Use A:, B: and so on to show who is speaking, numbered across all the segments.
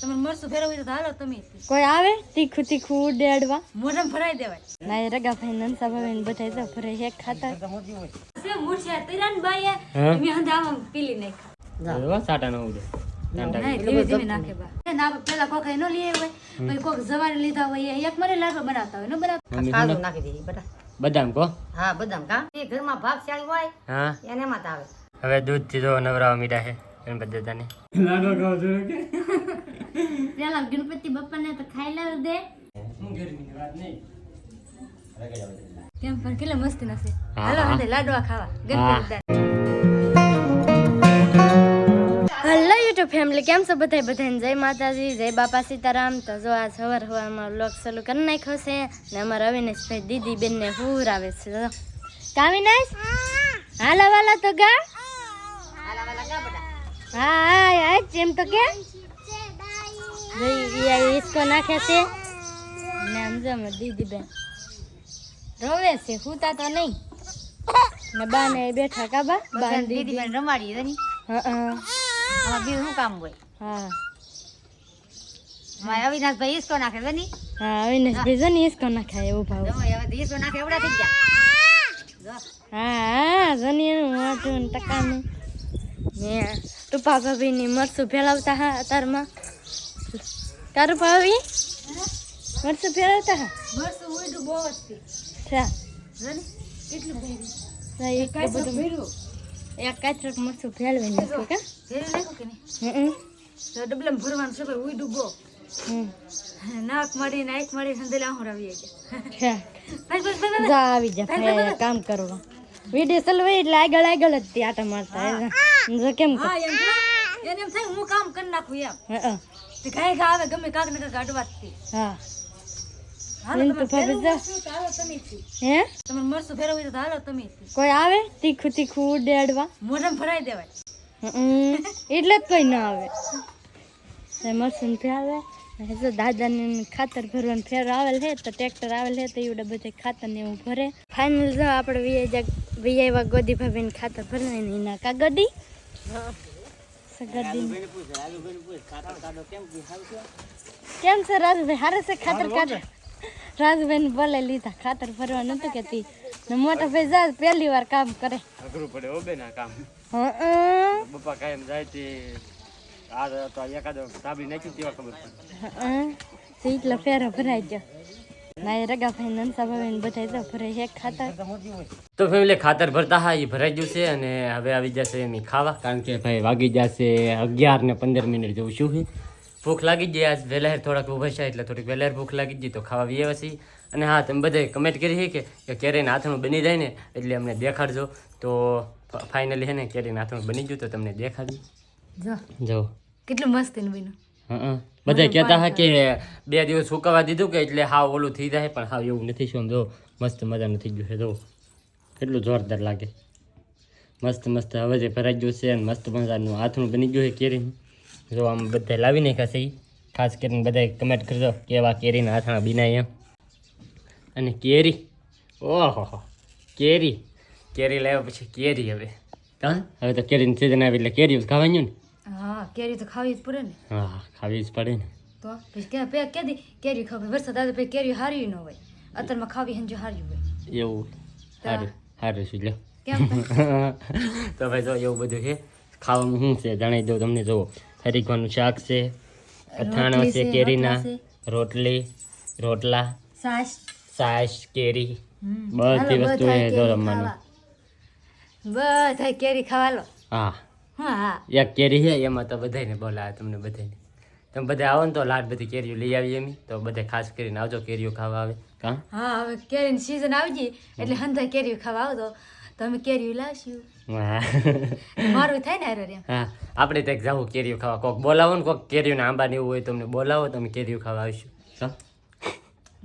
A: તમારે મરસું ફેરવું હોય તો હાલો તમે
B: કોઈ આવે? તીખું તીખું ઉડાડવા.
A: મોઢામાં ફરાઈ દેવાય.
B: ના એ રગા ભાઈ નંસા ભાઈ બધા તો ફરે એક ખાતા.
A: સે મૂછ્યા તૈયાર બાઈએ?
C: હા.
A: મેં પીલી નાખ્યા.
C: એવા સાટા ન ઉડે. ટાંટા
A: નહીં, ધીમે ધીમે નાખે બા. એ ના પેલા કોક ન લઈ હોય પછી લીધા હોય એક મને લાડવા બનાવતા હોય ન બનાવતા.
C: મમ્મી
D: કાજુ
C: શું
D: નાખી દઈએ બટા
C: બદામ કો?
D: હા બદામ કા? એ ઘરમાં ભાગશાળી હોય
C: હા.
D: એને માં આવે.
C: હવે દૂધથી તો નવરાવા મીઠા છે ગણપતિ દાદાને
A: પેલા ગણપતિ બાપાને તો ખાઈ લાવ દે. કેમ પણ કેટલા મસ્ત નથી હાલો
C: હા.
A: લાડવા ખાવા. ગણપતિ દાદા
B: યુટ્યુબ ફેમિલી કેમ છો બધાય? બધાને જય માતાજી જય બાપા સીતારામ. તો જો આ સવાર સવારમાં લોક ચાલુ કરી નાખ્યો છે ને અમારા અવિનાશભાઈ દીદી બેનને હુર આવે છે. કાવિનાશ હાલા વાલા તો ગા હા હા હા એમ તો કે? ભાઈ આ ઈસકો નાખે છે. ને સમજમ જો દીદી બેન રોવે છે હુતા તો નહીં. ને બા ને બેઠા કા બા? બા
D: દીદી. બેન રમાડી છે ની.
B: હા
D: બી શું કામ હોય?
B: હા.
D: અમારે અવિનાશભાઈ ઈસકો નાખે છે ની.
B: હા અવિનાશ બીજો ને ઈસકો નાખે એવું ભાવ.
D: જો હવે તો ઈસકો નાખે એવડા થઈ ગયા. જો
B: હા હા જનીનું મોટું ને તું પાપા ભાઈ ની મરસું ફેલાવતા હા અતારમાં. તારું ભાવી મરસું ફેલાવતા હા?
A: મરસું ઉઈડું બહુ છે.
B: થા
A: કેટલું ભર્યું?
B: એક કાચરક મરચું ફેલવી નાખ્યું કા?
A: નાખ્યું કે નહીં? તો ડબલામાં ભરવાનું છે ભાઈ ઉઈડું બહુ. નાક મળી નાક મળી સંદેલા હું રવી ગયા
B: થા
A: બસ બસ બસ.
B: જા આવી જા કામ કરવા. વીડિયો ચલવાય એટલે આગળ આગળ જ આટા મારતા કેમ
A: હા એમ થાય. હું કામ કરી નાખું એમ.
B: હા,
A: તે કાંઈ ઘા આવે ગમે કાક ને કાક અડવાથી
B: હા.
A: હાલો તમે
B: હે?
A: તમારે મરસું ફેરવવું તો હાલો તમે
B: કોઈ આવે? તીખું તીખું ઉડાડવા
A: મોઢામાં ભરાઈ દેવાય.
B: એટલે જ કોઈ ના આવે. મરસું ફેરવે જો દાદાને ખાતર ભરવાનું ફેર આવેલ છે તો ટ્રેક્ટર આવેલ છે તો એવડે બધે ખાતર ને એવું ભરે. ફાઇનલ જો આપણે વીઆઈ વીઆઈવા ગોદી ભાભીને ખાતર ભરવે ને એના કા ગડી કેમ છે? રાજભાઈ? હારે છે ખાતર કાઢે રાજુભાઈ ને બોલે લીધા ખાતર ભરવા નતું કેતી ને મોટા ભાઈ જાય પહેલી વાર કામ કરે.
C: અઘરું પડે ઓબે ના કામ.
B: હં
C: કાયમ જાય તે આ તો એકાદો સાબરી નાખી તેવા ખબર પડે.
B: એટલા ફેરા ભરાઈ ગયો. તો ખાતર.
C: ફેમિલી ખાતર ભરતા હા એ ભરાઈ ગયું છે અને હવે આવી જશે એમ ખાવા. કારણ કે ભાઈ વાગી જશે અગિયાર ને પંદર મિનિટ જેવું શું છે? ભૂખ લાગી જાય આજ વહેલા થોડાક ઊભા છે એટલે થોડીક વહેલા ભૂખ લાગી જાય તો ખાવા વીએ પછી અને હા તમે બધે કમેન્ટ કરી છે કે કે કેરીના હાથનું બની જાય ને એટલે અમને દેખાડજો. તો ફાઇનલી હે ને કેરીના હાથનું બની ગયું તો તમને દેખાડજો.
A: જો.
C: જો
A: કેટલું મસ્ત એનું બન્યું.
C: બધા કહેતા હા કે બે દિવસ સુકાવા દીધું કે એટલે હાવ ઓલું થઈ જાય પણ હાવ એવું નથી શું જો મસ્ત મજાનું થઈ ગયું છે જો. કેટલું જોરદાર લાગે. મસ્ત મસ્ત હવે જે ભરાઈ ગયું છે અને મસ્ત મજાનું હાથનું બની ગયું છે કેરીનું. જો આમ બધા લાવી નાખ્યા છે ખાસ કરીને બધા કમેન્ટ કરજો કેવા કેરીના હાથણા બીનાય એમ. અને કેરી. ઓહો કેરી. કેરી લાવ્યા પછી કેરી હવે. હા? હવે તો કેરીની સિઝન આવી એટલે કેરી ખાવાની ને.
A: હા કેરી તો ખાવી જ પડે ને.
C: હા ખાવી જ પડે ને.
A: તો પછી કે દી કેરી ખાવી વરસાદ આવે પછી કેરી હારી ન હોય. અત્યારમાં ખાવી હંજો હારી હોય.
C: એવું. સારું સારું શું લ્યો.
A: કેમ?
C: તો ભાઈ જો એવું બધું છે. ખાવાનું શું છે? જણાવી દઉં તમને. જુઓ. હરીકવાનું શાક છે અથાણા છે કેરીના
A: રોટલી
C: રોટલા
A: સાસ.
C: સાસ કેરી. બધી વસ્તુ એ જો રમવાનું.
A: ખાવા. બધાય કેરી ખાવાલો
C: હા
A: હા હા.
C: એક કેરી છે એમાં તો બધાને બોલાવે તમને બધાને તમે બધા આવો ને તો લાડ બધી કેરીઓ લઈ આવીએ એમ તો બધા ખાસ કરીને આવજો કેરીઓ ખાવા આવે. કાં?
A: હા હવે કેરીની સીઝન આવી ગઈ એટલે હંધા કેરીઓ ખાવા આવતો તો અમે કેરી લાવશું. મારું થાય ને હારે
C: હા આપણે ત્યાં જાવું કેરીઓ ખાવા. કોક બોલાવો ને કોક કેરીઓના આંબા ને એવું હોય તમને બોલાવો તમે કેરીઓ ખાવા આવીશું.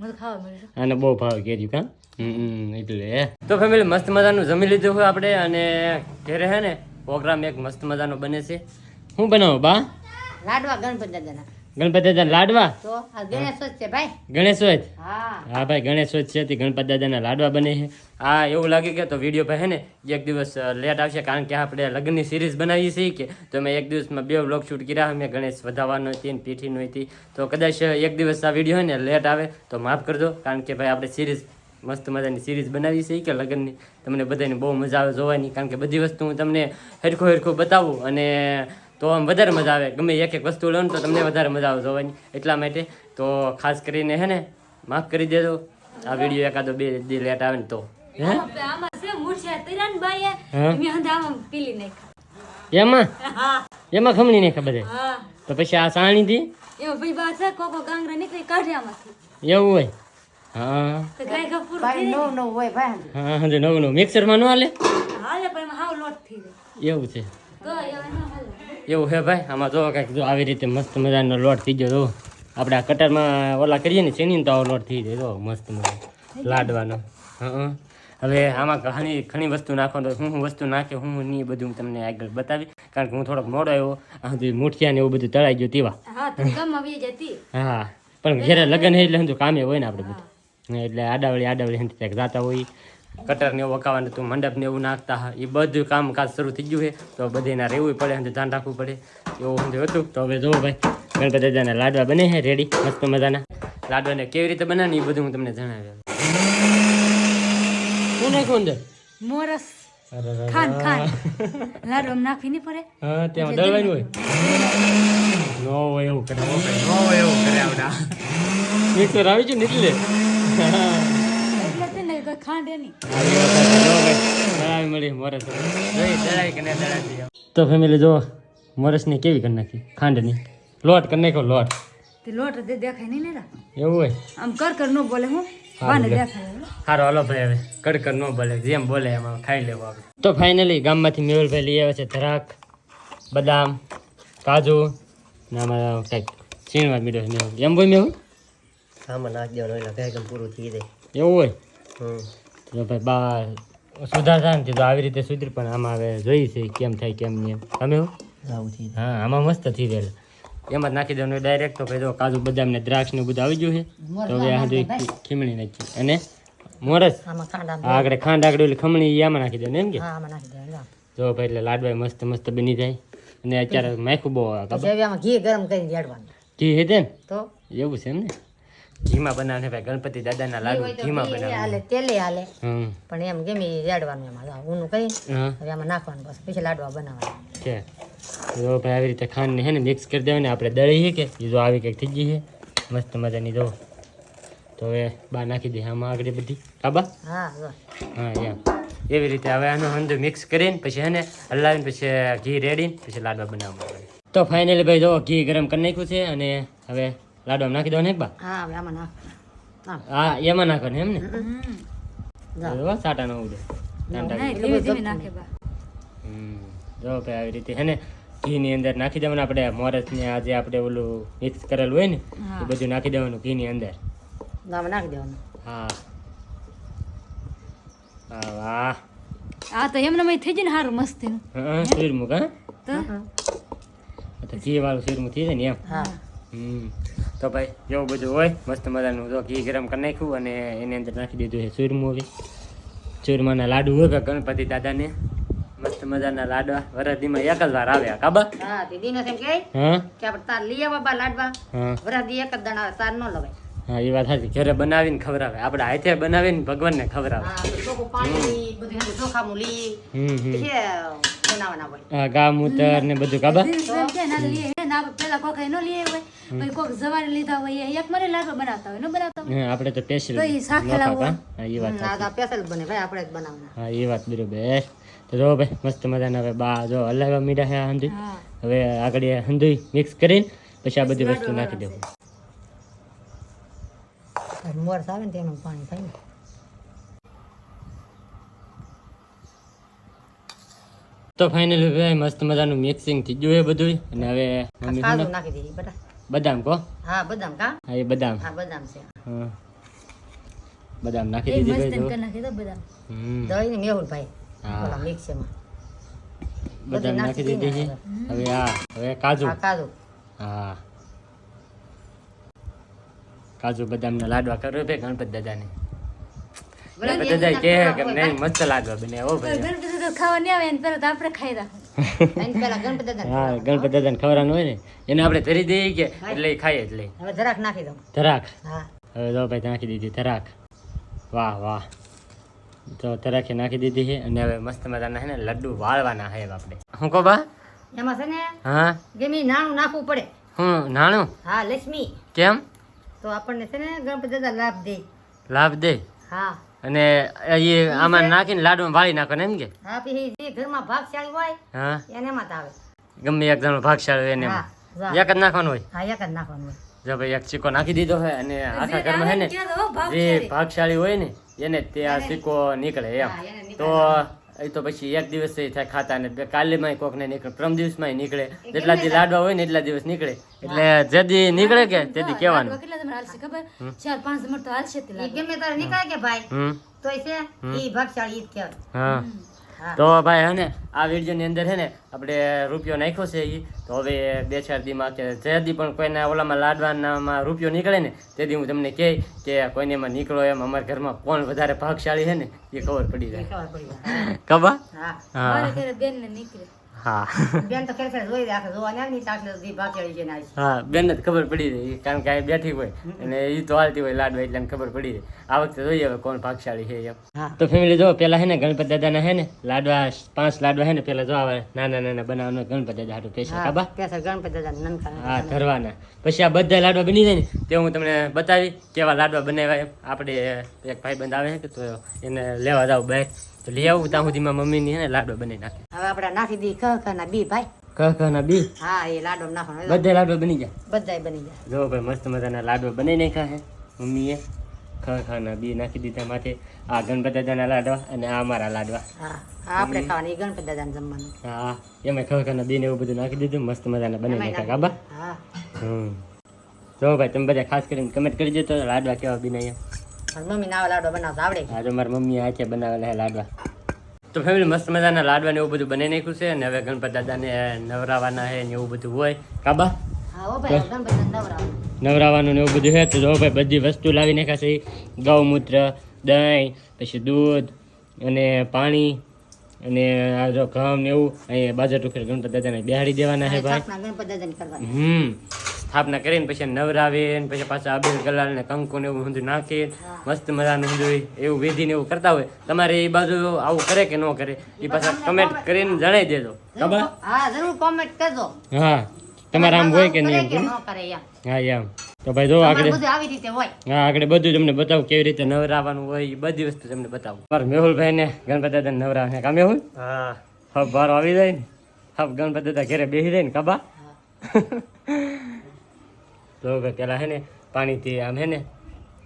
A: મને ખાવા
C: બહુ ભાવે કેરી કા? હમ એટલે. તો ફેમિલી મસ્ત મજાનું જમી લીધું હોય આપણે. અને ઘેરે હે ને પ્રોગ્રામ એક મસ્ત મજાનો બને છે. શું બનાવો બા?
D: લાડવા ગણપતિ દાદાના.
C: ગણપતિ દાદા લાડવા?
D: ગણેશ જ છે ભાઈ.
C: ગણેશોજ
D: હા.
C: હા ભાઈ ગણેશોજ છે. તે ગણપતિ દાદાના લાડવા બને છે. આ એવું લાગે કે તો વીડિયો ભાઈ હે ને એક દિવસ લેટ આવશે કારણ કે આપણે લગ્નની સિરીઝ બનાવી છે કે તો મેં એક દિવસમાં બે વ્લોગ શૂટ કર્યા મેં ગણેશ વધાવવાનો હતી અને પીઠીનો હતી. તો કદાચ એક દિવસ આ વીડિયો હોય ને લેટ આવે તો માફ કરજો કારણ કે ભાઈ આપણે સિરીઝ મસ્ત મજાની સિરીઝ બનાવી છે કે લગ્નની. તમને બધાને બહુ મજા આવે જોવાની કારણ કે બધી વસ્તુ હું તમને હરખું હરખું બતાવું અને તો આમ વધારે મજા આવે. ગમે એક એક વસ્તુ લો ને તો તમને વધારે મજા આવે જોવાની. એટલા માટે તો ખાસ કરીને હે ને માફ કરી દેજો. આ વીડિયો એકાદો બે દી લેટ આવે ને તો. એમાં? એમાં ખમણી નહીં ખબર
A: હા.
C: તો પછી આ સાણી થી
A: એમાં ભાઈ બા છે કોકો ગાંગરા નીકળી કાઢ્યામાંથી
C: એવું હોય? હા.
A: તો ગાય
D: ભાઈ નવ નવ હોય ભાઈ.
C: હા હા નવું નવું. મિક્સરમાં ન હાલે?
A: હાલે પણ હાવ લોટ થઈ જાય.
C: એવું છે.
A: તો એવા ન હાલે.
C: એવું હે ભાઈ? આમાં જો કાંઈક જો આવી રીતે મસ્ત મજાનો લોટ થઈ ગયો જો. આપણે આ કટરમાં ઓલા કરીએ ને ચેની તો આવો લોટ થઈ જાય જો. મસ્ત મજા. લાડવાનો. હા હવે આમાં ઘણી ઘણી વસ્તુ નાખવાનો. હું હું વસ્તુ નાખે હું હું નહીં એ બધું હું તમને આગળ બતાવી કારણ કે હું થોડોક મોડો આવ્યો આ સુધી મૂઠિયા ને એવું બધું તળાઈ ગયું તેવા.
A: હા તો
C: પણ ઘેરે લગ્ન એટલે કામે હોય ને આપણે બધું. એટલે આડાવળી આડાવળી હંતી ક્યાંક જાતા હોય. કટર ને એવું વકાવાનું તું મંડપ ને એવું નાખતા એ બધું કામકાજ શરૂ થઈ ગયું છે. તો બધે એના રહેવું પડે હંતે ધ્યાન રાખવું પડે. એવું હંતે હતું? તો હવે જોવો ભાઈ. ગણપતિ દાદાના લાડવા બને છે રેડી મસ્ત મજાના. લાડવાને કેવી રીતે બનાવે એ બધું હું તમને જણાવ્યું શું નાખ્યું અંદર?
A: મોરસ.
C: ખાન ખાન રે.
A: ખાંડ ખાંડ. લાડુ આમ નાખવી નહીં પડે.
C: હા ત્યાં દળવાનું હોય? નો હોય એવું કરે. નો હોય એવું કરે આવડા. મિક્સર આવી ગયું ને એટલે?
A: તે
C: ફેમિલી જો મોરસની કેવી કરી નાખી? ખાંડની. લોટ કરી નાખ્યો લોટ.
A: લોટ દેખાય નહીં
C: એવું હોય?
A: આમ કર કર નો બોલે હું.
C: સારો હાલો ભાઈ હવે. કડકડ નો બોલે જેમ બોલે એમાં ખાઈ લેવું આપણે. તો ફાઇનલી ગામમાંથી મેહુલભાઈ લઈ આવે છે ધરાક બદામ કાજુ ને આમાં કંઈક છીણવા મીઠો છે મેહુલ. એમ બોય મેહુલ?
E: આમાં નાખી દેવાનું એટલે ભેગમ પૂરું થઈ જાય.
C: એવું હોય?
E: હમ.
C: તો ભાઈ બા સુધાર થાય ને તો આવી રીતે સુધરી પણ આમાં હવે જોઈ છે કેમ થાય કેમ નહીં તમે
E: આવું થઈ
C: હા આમાં મસ્ત થઈ ગયેલું એમાં જ નાખી દેવાનું ડાયરેક્ટ તો ભાઈ જો કાજુ બદામ ને દ્રાક્ષ ને બધું આવી ગયું છે. તો હવે આ બધું ખીમણી નાખી. અને મોરસ આગળ ખાંડ આગળ ઓલી ખમણી આમાં નાખી દેવાનું એમ કે? જો ભાઈ એટલે લાડવા મસ્ત મસ્ત બની જાય. અને અત્યારે માખું બહુ
E: ઘી ગરમ કરીને
C: ઘી હે
E: તો?
C: એવું છે એમ ને? ઘીમાં બનાવે ભાઈ ગણપતિ દાદાના લાડુ ઘીમાં બનાવે
E: હાલે તેલે હાલે. પણ એમ ગમે એ રેડવાનું એમાં ઊનું
C: કઈ?
E: હવે આમાં નાખવાનું બસ પછી લાડવા બનાવવાના.
C: છે. જો ભાઈ આવી રીતે ખાંડને હે ને મિક્સ કરી દેવાની આપણે દળી છે કે જો આવી કંઈક થઈ ગઈ છે મસ્ત મજાની જો. તો હવે બા નાખી દે આમાં આગળ બધી. કાબા
E: હા
C: હા એમ. એવી રીતે હવે આનું અંદર મિક્સ કરીને પછી હે ને હલાવીને પછી ઘી રેડીને પછી લાડવા બનાવવા તો ફાઇનલી ભાઈ જો ઘી ગરમ કરી નાખ્યું છે અને હવે લાડવા નાખી દેવાનું એક બા
E: હા હવે આમાં નાખવાનું
C: હા એમાં એમ ને?
E: જા.
C: સાટા નો ઉડે.
A: નાખે.
C: જો ભાઈ આવી રીતે હે ને? ઘીની અંદર નાખી દેવાનું. આપણે મોરસ ને આજે આપણે ઓલું મિક્સ કરેલું હોય ને એ બધું નાખી દેવાનું ઘી ની
E: અંદર નાખી દેવાનું.
C: હા. હા વાહ.
A: આ તો એમને થઈ જાય ને સારું મસ્ત
C: હા શીરમુખ હા?
A: તો?
C: તો ઘી વાળું શીરમુખ થઈ જાય ને એમ?
E: હા.
C: હમ. તો ભાઈ જેવું બધું હોય મસ્ત મજાનું. તો ઘી ગરમ કરી નાખ્યું અને એની અંદર નાખી દીધું છે ચૂરમું હવે ચૂરમાના લાડુ હોય કે ગણપતિ દાદાને. મસ્ત મજાના લાડવા. વરદીમાં એક જ વાર આવ્યા કાબા
E: હા દીદી ને એમ કે
C: હા?
E: કે આપણે તાર લઈ આવવા બા લાડવા.
C: હા.
E: વરદી એક જ દાણા તાર નો લવાય.
C: હા એ વાત સાચી. ઘરે બનાવીને ખવડાવે. આપણે હાથે બનાવીને ભગવાનને
E: ખવરાવે પાણી બધું ચોખામાં લઈ. બનાવવાના હોય.
C: હા ગા મૂતર ને બધું કાબા
A: એમ કે ના લઈએ હે ના પેલા કોક ન લઈએ હોય પછી કોક જવારી લીધા હોય એક મને લાડવા બનાવતા હોય ન બનાવતા હોય?
C: આપણે તો સ્પેશિયલ
A: તો ઈ શાકેલા હોય.
C: હા એ વાત
E: ના સ્પેશિયલ બને ભાઈ આપણે જ બનાવવાના.
C: હા એ વાત બરોબર. તો જો ભાઈ મસ્ત મજાના હવે બા જો હલાવા મીડા હંધી. હવે આગળ હંધી મિક્સ કરીને પછી આ બધી વસ્તુ નાખી દેવું.
E: મોર આવે ને તેનું પાણી થાય
C: તો ફાઇનલી ભાઈ મસ્ત મજાનું મિક્સિંગ થઈ ગયું એ બધું અને હવે મમ્મી
E: કાજુ નાખી દીધી બધા.
C: બદામ કો?
E: હા બદામ કા?
C: હા એ બદામ.
E: હા બદામ છે.
C: હા. બદામ નાખી દીધી
A: મસ્ત
C: ભાઈ
A: કરી નાખી દો બદામ.
C: હમ.
E: દહીં ને મેહુલ ભાઈ
C: હા.
E: મિક્સરમાં
C: બદામ નાખી દીધી છે હવે આ હવે કાજુ.
E: હા કાજુ.
C: હા. કાજુ બદામના લાડવા કરો ભાઈ ગણપત દાદાને. ગણપત દાદા કે નહીં મસ્ત લાડવા બને હો ભાઈ.
A: ગણપતિ તો ખાવા નહીં આવે એને પહેલા તો આપણે ખાઈ રાખવું
E: એની ગણપતિ દાદા
C: હા ગણપત દાદાને ખવડાવવાનું હોય ને એને આપણે ધરી દઈએ કે એટલે ઈ ખાઈએ એટલે.
E: હવે જરાક નાખી દઉં.
C: ધરાક
E: હા.
C: હવે જો ભાઈ નાખી દીધી ધરાક વાહ વાહ. તો ધરાકે નાખી દીધી છે અને હવે મસ્ત મજાના છે ને લડ્ડુ વાળવાના છે આપણે. હું કહો બા?
E: એમાં છે ને
C: હા?
E: ગમે નાણું નાખવું પડે.
C: હું નાણું?
E: હા લક્ષ્મી.
C: કેમ?
E: તો આપણને છે ને ગણપતિ દાદા લાભ દે.
C: લાભ દે?
E: હા.
C: અને એ આમાં નાખીને લાડુમાં વાળી નાખો ને એમ કે?
E: હા પછી જે ઘરમાં ભાગશાળી હોય
C: હા.
E: એને માં આવે.
C: ગમે એક જણો ભાગશાળી હોય એને. એક જ નાખવાનું હોય?
E: હા એક જ નાખવાનું હોય.
C: જો ભાઈ એક સિક્કો નાખી દીધો હોય અને આખા ઘરમાં હે ને જે ભાગશાળી. હોય ને એને તે આ સિક્કો નીકળે એમ. તો એ તો પછી એક દિવસ થાય ખાતા ને કાલેમાં કોક ને નીકળે પ્રમ દિવસમાં નીકળે. જેટલા દી લાડવા હોય ને એટલા દિવસ નીકળે. એટલે જે દી નીકળે કે તે દી કહેવાનું.
A: કેટલા તમારે હાલશે ખબર? ચાર પાંચ જમણ તો હાલશે તે
E: ઈ
A: લાડવા.
E: ગમે તારે નીકળે કે ભાઈ
C: તો
E: એ છે ભાગશાળી કહેવાય.
C: હા.
E: હા.
C: તો ભાઈ હે ને આ વીડિયો ની અંદર છે ને આપણે રૂપિયો નાખ્યો છે એ તો હવે બે ચાર દીમાં કે જે દી પણ કોઈના ઓલામાં લાડવાનામાં રૂપિયો નીકળે ને તે દી હું તમને કહે કે કોઈને એમાં નીકળો એમ અમારા ઘરમાં કોણ વધારે ભાગશાળી છે ને એ ખબર પડી જાય.
E: ખબર પડી જાય.
C: ખબર?
E: હા.
C: હા.
A: બેન ને નીકળે.
C: હા.
E: બેન તો ખેર ખેર જોઈ રાખે જોવા ને તાકલે ઈ ભાગશાળી છે આવી
C: હા બેન જ ખબર પડી રહી કારણ કે બેઠી હોય અને એ તો હાલતી હોય લાડવા એટલે ખબર પડી રહી. આ વખતે જોઈએ હવે કોણ ભાગશાળી છે એમ.
E: હા.
C: તો ફેમિલી જો પેલા હે ને ગણપત દાદાના હે ને લાડવા પાંચ લાડવા હે ને પેલા જો આવે નાના નાના બનાવવાનો ગણપત દાદા હાટું પેશા કાબા
E: ગણપતિ દાદા નનકા
C: હા ધરવાના. પછી આ બધા લાડવા બની જાય ને તે હું તમને બતાવી કેવા લાડવા બનાવ્યા એમ. આપણે એક ભાઈ બંધ આવે છે કે તો એને લેવા જાવ બાય તો લઈ આવું ત્યાં સુધીમાં મમ્મીની હે ને લાડવા બનાવી નાખે.
E: હવે આપણે નાખી દી કહ કહ ના બી ભાઈ.
C: કહ કહ ના બી?
E: હા એ લાડો નાખવાનો
C: બધા લાડો બની જાય
E: બધાય બની જાય
C: જો ભાઈ મસ્ત મજાના લાડો બની નાખ્યા છે મમ્મીએ. ખ ખાના બી નાખી દીધા માથે. આ ગણપત દાદાના લાડવા અને આ મારા લાડવા.
E: હા હા આપણે ખાવાની ગણપત દાદાને જમવાનું.
C: હા એમાં ખ ખાના બી ને એવું બધું નાખી દીધું મસ્ત મજાના બનાવી નાખ્યા કાબા
E: હા.
C: હમ. જો ભાઈ તમે બધા ખાસ કરીને કમેન્ટ કરી દેતો લાડવા કેવા બી
E: મારી મમ્મી ના લાડો બનાવતા આવડે.
C: તો મારી મમ્મી બનાવેલા છે લાડવા. તો ફેમિલી મસ્ત મજાના લાડવા ને એવું બધું બનાવી નાખ્યું છે અને હવે ગણપત દાદાને નવરાવાના છે ને એવું બધું હોય. કાબા
E: હા
C: નવરાવાનું. ને એવું બધું છે તો જો ભાઈ બધી વસ્તુ લાવી નાખાશે છે. ગૌમૂત્ર દહીં પછી દૂધ અને પાણી અને આ જો ઘઉં ને એવું અહીંયા બાજુ ટુકડે ગણપત દાદાને બેહાડી દેવાના છે ભાઈ. હમ. સ્થાપના કરીને પછી નવરાવીને પછી પાછા અબીલ ગલાલ ને કંકુ ને એવું ઊંધું નાખે મસ્ત મજાનું હોય એવું વિધિ ને એવું કરતા હોય. તમારે એ બાજુ આવું કરે કે ન કરે? એ પાછા કમેન્ટ કરીને જણાવી દેજો. ખબર?
E: હા જરૂર કમેન્ટ કરજો.
C: હા. તમારે આમ હોય કે નહીં?
E: ન
C: હા એમ. તો ભાઈ જો આગળ
E: આવી રીતે હોય.
C: હા આગળ બધું તમને બતાવું કેવી રીતે નવરાવાનું હોય એ બધી વસ્તુ તમને બતાવું. મારા મેહુલભાઈ ને ગણપતિ દાદા નવરાવે કા મેહુલ? હા. હબ બહાર આવી જાય ને. હબ ગણપતિ દાદા ઘરે બેસી જાય ને કબા તો ભાઈ પેલા હે ને પાણીથી આમ હે ને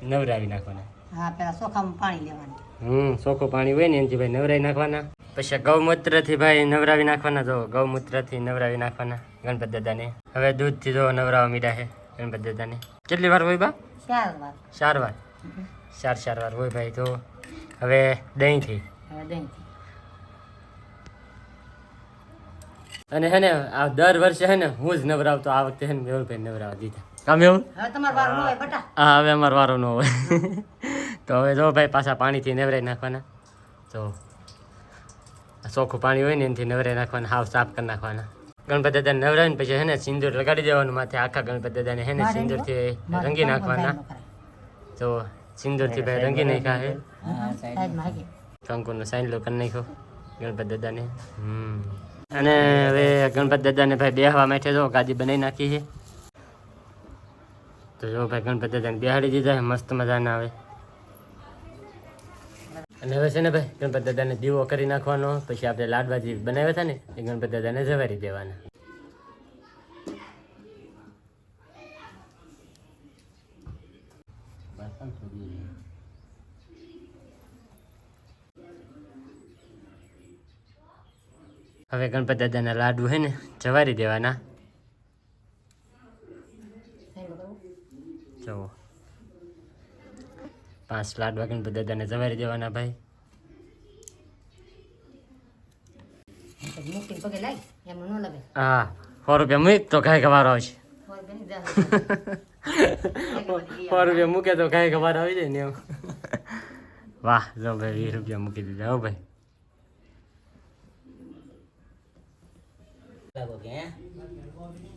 C: નવરાવી નાખવાના.
E: હા પેલા ચોખામાં પાણી લેવાનું.
C: હમ ચોખ્ખું પાણી હોય ને એનથી ભાઈ નવરાવી નાખવાના. પછી ગૌમૂત્રથી ભાઈ નવરાવી નાખવાના. જો ગૌમૂત્રથી નવરાવી નાખવાના ગણપતિ દાદાને. હવે દૂધથી જો નવરાવા મીડા છે દાદા દાદાને. કેટલી વાર હોય બા?
E: ચાર વાર.
C: ચાર વાર. ચાર ચાર વાર હોય ભાઈ તો. હવે દહીંથી.
E: હવે
C: અને હે ને આ દર વર્ષે હે ને હું જ નવરાવતો આ વખતે હે ને મેહુલભાઈ નવરાવા દીધા. કામ એવું?
E: હવે તમારે વાર ન હોય બટા.
C: હા હવે અમારો વારો ન હોય. તો હવે જો ભાઈ પાછા પાણીથી નવરાઈ નાખવાના. તો આ ચોખ્ખું પાણી હોય ને એનાથી નવરાઈ નાખવાના હાવ સાફ કરી નાખવાના. ગણપતિ દાદાને નવરાવીને પછી હે ને સિંદૂર લગાડી દેવાનું માથે આખા ગણપતિ દાદાને હે ને સિંદૂરથી રંગી નાખવાના. તો સિંદૂરથી ભાઈ રંગી નાખ્યા હે. કંકુનો સાઈન લો કરી નાખ્યો ગણપતિ દાદાને. હમ. અને હવે ગણપતિ દાદાને ભાઈ બેહવા માટે જો ગાદી બનાવી નાખી છે. તો જો ભાઈ ગણપતિ દાદાને બેહાડી દીધા મસ્ત મજાના આવે અને હવે છે ને ભાઈ ગણપતિ દાદાને દીવો કરી નાખવાનો, પછી આપણે લાડવાજી બનાવ્યા હતા ને, એ ગણપતિ દાદાને જવારી દેવાના. હવે ગણપતિ દાદાના લાડુ છે ને, જવારી દેવાના. જુઓ પાંચ લાડ વાગીને બધા દાદાને જવારી દેવાના ભાઈ.
E: લાગી લગે
C: હા, સો રૂપિયા મૂક તો કાંઈ ખબર આવશે. સો રૂપિયા મૂકે તો કાંઈ ખબર આવી જાય ને એમ. વાહ, જો ભાઈ, વીસ રૂપિયા મૂકી દીધા, હો ભાઈ.
E: એને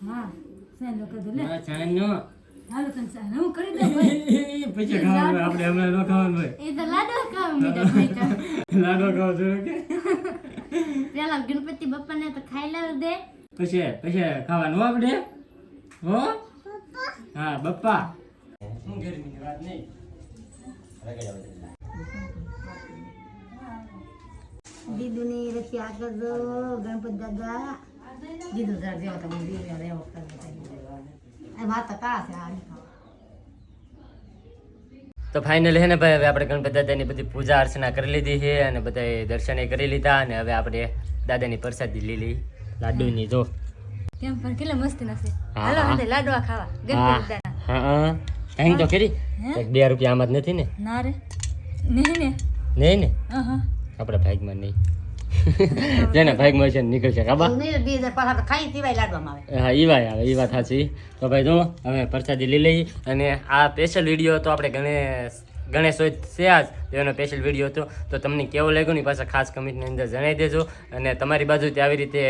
A: હા હાલો તને હું કરી દઉં ભાઈ.
C: પછી ખાવાનું આપણે હમણાં ન ખાવાનું ભાઈ
A: એ તો લાડવા ખાવા મીઠા
C: લાડો ખાવ છો કે?
A: પેલા ગણપતિ બાપાને તો ખાઈ લેવા દે.
C: પછી પછી ખાવાનું આપણે? હો? હા બપ્પા શું ગરમીની વાત નહીં?
D: દીદુની રસી આગળ ગણપત દાદા
E: દીધું જરા જેવો તમે કરવો થાય. આ માતા કા છે આ
C: તો. ફાઇનલ હે ને ભાઈ હવે આપણે ગણપતિ દાદાની બધી પૂજા અર્ચના કરી લીધી છે અને બધા દર્શને કરી લીધા અને હવે આપણે દાદાની પ્રસાદી લઈ લઈ. લાડુની જો.
B: કેમ પણ કેટલા મસ્ત
C: હા,
B: હાલો હવે લાડવા ખાવા.
C: હા
B: ગણપતિ દાદા.
C: હા કાંઈ તો કરી
B: હે?
C: બે રૂપિયા આમાં જ નથી ને?
B: ના રે. નહીં ને.
C: નહીં ને?
B: હા હા.
C: આપણા ભાગમાં નહીં. જેના ભાગમાં છે નીકળશે કાબા હા ઈ વાત આવે ઈ વાત સાચી. તો ભાઈ જો હવે પ્રસાદી લઈ લઈ અને આ સ્પેશિયલ વીડિયો તો આપણે ગણેશ ગણેશ હોય છે આજ એનો સ્પેશિયલ વીડિયો હતો. તો તમને કેવો લાગ્યો ને પાછા ખાસ કમેન્ટની અંદર જણાવી દેજો. અને તમારી બાજુથી આવી રીતે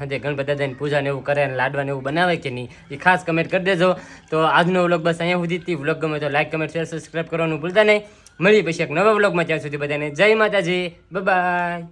C: હજે ગણપતિ દાદાની પૂજા ને એવું કરે અને લાડવા ને એવું બનાવે કે નહીં એ ખાસ કમેન્ટ કરી દેજો. તો આજનો વ્લોગ બસ અહીંયા સુધી. વ્લોગ ગમે તો લાઈક કમેન્ટ શેર સબસ્ક્રાઈબ કરવાનું ભૂલતા નહીં. મળીએ પછી એક નવા બ્લોગમાં ત્યાં સુધી બધાને જય માતાજી. બાય